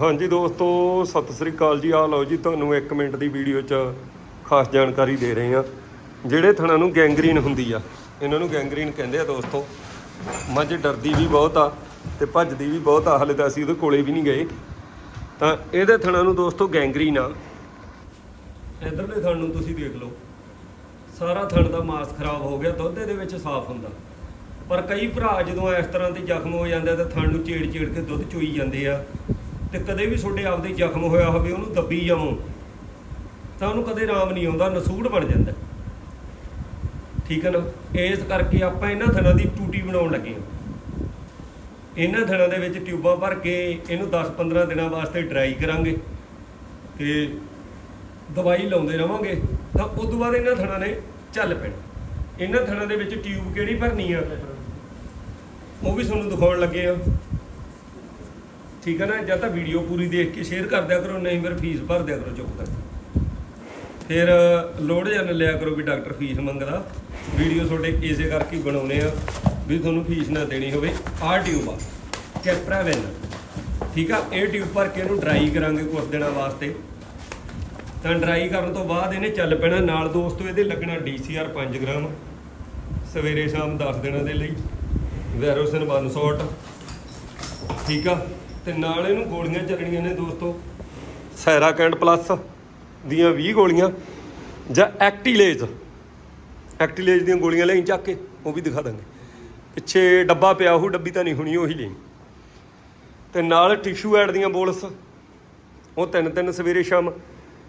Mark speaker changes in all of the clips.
Speaker 1: ਹਾਂਜੀ ਦੋਸਤੋ, ਸਤਿ ਸ੍ਰੀ ਅਕਾਲ ਜੀ। ਆ ਲਓ ਜੀ, ਤੁਹਾਨੂੰ 1 ਮਿੰਟ ਦੀ ਵੀਡੀਓ 'ਚ ਖਾਸ ਜਾਣਕਾਰੀ ਦੇ ਰਹੇ ਹਾਂ। ਜਿਹੜੇ ਥਣਾਂ ਨੂੰ ਗੈਂਗਰੀਨ ਹੁੰਦੀ ਆ, ਇਹਨਾਂ ਨੂੰ ਗੈਂਗਰੀਨ ਕਹਿੰਦੇ ਆ ਦੋਸਤੋ। ਮੱਝ ਡਰਦੀ ਵੀ ਬਹੁਤ ਆ ਤੇ ਭੱਜਦੀ ਵੀ ਬਹੁਤ ਆ, ਹਲੇ ਤਾਂ ਅਸੀਂ ਉਹਦੇ ਕੋਲੇ ਵੀ ਨਹੀਂ ਗਏ। ਤਾਂ ਇਹਦੇ ਥਣਾਂ ਨੂੰ ਦੋਸਤੋ ਗੈਂਗਰੀਨ ਆ। ਇਧਰਲੇ ਥਣ ਨੂੰ ਤੁਸੀਂ ਦੇਖ ਲਓ। ਸਾਰਾ ਥਣ ਦਾ ਮਾਸ ਖਰਾਬ ਹੋ ਗਿਆ, ਦੁੱਧ ਇਹਦੇ ਵਿੱਚ ਸਾਫ਼ ਹੁੰਦਾ। ਪਰ ਕਈ ਭਰਾ ਜਦੋਂ ਇਸ ਤਰ੍ਹਾਂ ਦੇ ਜ਼ਖਮ ਹੋ ਜਾਂਦੇ ਤਾਂ ਥਣ ਨੂੰ ਚੇੜ ਚੇੜ ਕੇ ਦੁੱਧ ਚੋਈ ਜਾਂਦੇ ਆ। ਤੇ ਕਦੇ ਵੀ ਤੁਹਾਡੇ ਆਪਦੇ ਜ਼ਖਮ ਹੋਇਆ ਹੋਵੇ, ਉਹਨੂੰ ਦੱਬੀ ਜਾਵੋ। ਤਾਂ ਉਹਨੂੰ ਕਦੇ ਆਰਾਮ ਨਹੀਂ ਆਉਂਦਾ, ਨਸੂੜ ਬਣ ਜਾਂਦਾ। ਠੀਕ ਹੈ ਨਾ? ਇਸ ਕਰਕੇ ਆਪਾਂ ਇਹਨਾਂ ਥਣਾਂ ਦੀ ਟੂਟੀ ਬਣਾਉਣ ਲੱਗੇ ਹਾਂ। ਇਹਨਾਂ ਥਣਾਂ ਦੇ ਵਿੱਚ ਟਿਊਬਾਂ ਭਰ ਕੇ ਇਹਨੂੰ 10-15 ਦਿਨਾਂ ਵਾਸਤੇ ਡਰਾਈ ਕਰਾਂਗੇ ਤੇ ਦਵਾਈ ਲਾਉਂਦੇ ਰਵਾਂਗੇ। ਤਾਂ ਉਸ ਤੋਂ ਬਾਅਦ ਇਹਨਾਂ ਥਣਾਂ ਨੇ ਚੱਲ ਪੈਣਾ। ਇਹਨਾਂ ਥਣਾਂ ਦੇ ਵਿੱਚ ਟਿਊਬ ਕਿਹੜੀ ਭਰਨੀ ਆ? ਉਹ ਵੀ ਤੁਹਾਨੂੰ ਦਿਖਾਉਣ ਲੱਗੇ ਆ ਠੀਕ ਹੈ ਨਾ, ਜਾਂ ਤਾਂ ਵੀਡੀਓ ਪੂਰੀ ਦੇਖ ਕੇ ਸ਼ੇਅਰ ਕਰ ਦਿਆ ਕਰੋ, ਨਹੀਂ ਫਿਰ ਫੀਸ ਭਰ ਦਿਆ ਕਰੋ ਚੁੱਪ ਕਰਕੇ। ਫਿਰ ਲੋੜ ਜਨ ਲਿਆ ਕਰੋ ਵੀ ਡਾਕਟਰ ਫੀਸ ਮੰਗਦਾ। ਵੀਡੀਓ ਤੁਹਾਡੇ ਇਸੇ ਕਰਕੇ ਹੀ ਬਣਾਉਨੇ ਆ ਵੀ ਤੁਹਾਨੂੰ ਫੀਸ ਨਾ ਦੇਣੀ ਹੋਵੇ। ਆਹ ਟਿਊਬ ਆ ਕੈਪਰਾਵੈਨ ਠੀਕ ਆ, ਇਹ ਟਿਊਬ ਭਰ ਕੇ ਇਹਨੂੰ ਡਰਾਈ ਕਰਾਂਗੇ ਕੁਝ ਦਿਨਾਂ ਵਾਸਤੇ। ਤਾਂ ਡਰਾਈ ਕਰਨ ਤੋਂ ਬਾਅਦ ਇਹਨੇ ਚੱਲ ਪੈਣਾ ਨਾਲ ਦੋਸਤੋ, ਇਹਦੇ ਲੱਗਣਾ DCR 5 ਗ੍ਰਾਮ। ਸਵੇਰੇ ਸ਼ਾਮ 10 ਦਿਨਾਂ ਦੇ ਲਈ। ਵੈਰੋਸਿਨ 1 ਸ਼ਾਟ ਠੀਕ ਆ ਤੇ ਨਾਲ ਇਹਨੂੰ ਗੋਲੀਆਂ ਚੱਲਣੀਆਂ ਨੇ ਦੋਸਤੋ। ਸੈਰਾ ਕੈਂਡ ਪਲੱਸ ਦੀਆਂ 20 ਗੋਲੀਆਂ ਜਾਂ ਐਕਟੀਲੇਜ। ਐਕਟੀਲੇਜ ਦੀਆਂ ਗੋਲੀਆਂ ਲੈਂ ਚੱਕ ਕੇ, ਉਹ ਵੀ ਦਿਖਾ ਦਾਂਗੇ। ਪਿੱਛੇ ਡੱਬਾ ਪਿਆ ਉਹ, ਡੱਬੀ ਤਾਂ ਨਹੀਂ ਹੋਣੀ, ਉਹੀ ਲਈ ਤੇ ਨਾਲ ਟਿਸ਼ੂ ਐਡ ਦੀਆਂ ਬੋਲਸ, ਉਹ ਤਿੰਨ ਤਿੰਨ ਸਵੇਰੇ ਸ਼ਾਮ।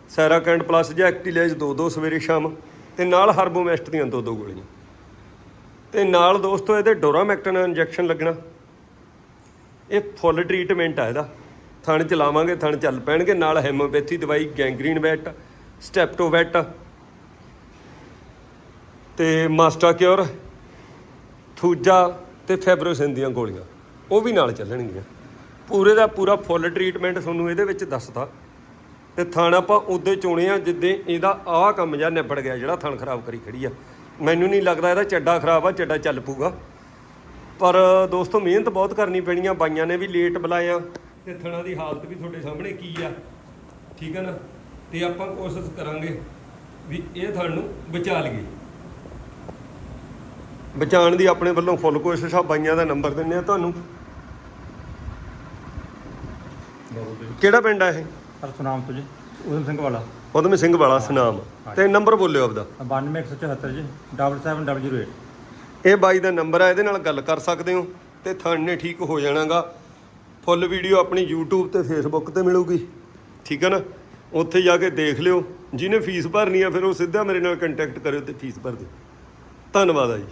Speaker 1: ਸੈਰਾ ਕੈਂਡ ਪਲੱਸ ਜਾਂ ਐਕਟੀਲੇਜ ਦੋ ਦੋ ਸਵੇਰੇ ਸ਼ਾਮ। ਤੇ ਨਾਲ ਹਰਬੋਮੈਸਟ ਦੀਆਂ ਦੋ ਦੋ ਗੋਲੀਆਂ। ਤੇ ਨਾਲ ਦੋਸਤੋ, ਇਹਦੇ ਡੋਰਾਮੈਕਟਨ ਇੰਜੈਕਸ਼ਨ ਲੱਗਣਾ। ਇਹ ਫੁੱਲ ਟ੍ਰੀਟਮੈਂਟ ਆ ਇਹਦਾ। ਥਣ ਚਲਾਵਾਂਗੇ, ਥਣ ਚੱਲ ਪੈਣਗੇ, ਨਾਲ ਹੈਮੋਪੈਥੀ ਦਵਾਈ, ਗੈਂਗਰੀਨ ਵੈਟ, ਸਟੈਪਟੋਵੈਟ ਤੇ ਮਾਸਟਾਕਿਓਰ ਥੂਜਾ ਤੇ ਫੈਬਰੋਸਿਨ ਦੀਆਂ ਗੋਲੀਆਂ। ਉਹ ਵੀ ਨਾਲ ਚੱਲਣਗੀਆਂ। ਪੂਰੇ ਦਾ ਪੂਰਾ ਫੁੱਲ ਟ੍ਰੀਟਮੈਂਟ ਤੁਹਾਨੂੰ ਇਹਦੇ ਵਿੱਚ ਦੱਸਤਾ ਤੇ ਥਣ ਆਪਾਂ ਉਦੋਂ ਚੁਣੇ ਆ, ਜਿੱਦੇ ਇਹਦਾ ਆਹ ਕੰਮ ਜਾਂ ਨਿਬੜ ਗਿਆ, ਜਿਹੜਾ ਥਣ ਖਰਾਬ ਕਰੀ ਖੜੀ ਆ। ਮੈਨੂੰ ਨਹੀਂ ਲੱਗਦਾ ਇਹਦਾ ਚੱਡਾ ਖਰਾਬ ਆ, ਚੱਡਾ ਚੱਲ ਪੂਗਾ ਪਰ ਦੋਸਤੋ ਮਿਹਨਤ ਬਹੁਤ ਕਰਨੀ ਪੈਣੀ ਆ ਬਾਈਆਂ ਨੇ ਵੀ ਲੇਟ ਬੁਲਾਇਆ ਤੇ ਥਣਾ ਦੀ ਹਾਲਤ ਵੀ ਤੁਹਾਡੇ ਸਾਹਮਣੇ ਕੀ ਆ ਠੀਕ ਹੈ ਨਾ? ਤੇ ਆਪਾਂ ਕੋਸ਼ਿਸ਼ ਕਰਾਂਗੇ ਵੀ ਇਹ ਥਣ ਨੂੰ ਬਚਾ ਲਈਏ। ਬਚਾਉਣ ਦੀ ਆਪਣੇ ਵੱਲੋਂ ਫੁੱਲ ਕੋਸ਼ਿਸ਼ ਆ ਬਾਈਆਂ ਦਾ ਨੰਬਰ ਦਿੰਨੇ ਆ ਤੁਹਾਨੂੰ। ਕਿਹੜਾ ਪਿੰਡ ਆ ਇਹ?
Speaker 2: ਸੁਨਾਮ ਤੋਂ ਜੀ ਉਦਮ ਸਿੰਘ ਵਾਲਾ।
Speaker 1: ਉਦਮ ਸਿੰਘ ਵਾਲਾ ਸੁਨਾਮ। ਤੇ ਨੰਬਰ ਬੋਲਿਓ ਆਪਦਾ।
Speaker 2: 92174 ਜੀ 77008
Speaker 1: ਇਹ ਬਾਈ ਦਾ ਨੰਬਰ ਆ, ਇਹਦੇ ਨਾਲ ਗੱਲ ਕਰ ਸਕਦੇ ਹੋ ਤੇ ਥਣ ਨੇ ਠੀਕ ਹੋ ਜਾਣਾਗਾ। ਫੁੱਲ ਵੀਡੀਓ ਆਪਣੀ YouTube ਤੇ Facebook ਤੇ ਮਿਲੂਗੀ। ਠੀਕ ਹੈ ਨਾ? ਉੱਥੇ ਜਾ ਕੇ ਦੇਖ ਲਿਓ। ਜਿਹਨੇ ਫੀਸ ਭਰਨੀ ਆ, ਫਿਰ ਉਹ ਸਿੱਧਾ ਮੇਰੇ ਨਾਲ ਕੰਟੈਕਟ ਕਰਿਓ ਤੇ ਫੀਸ ਭਰ ਦਿਓ। ਧੰਨਵਾਦ ਆ ਜੀ।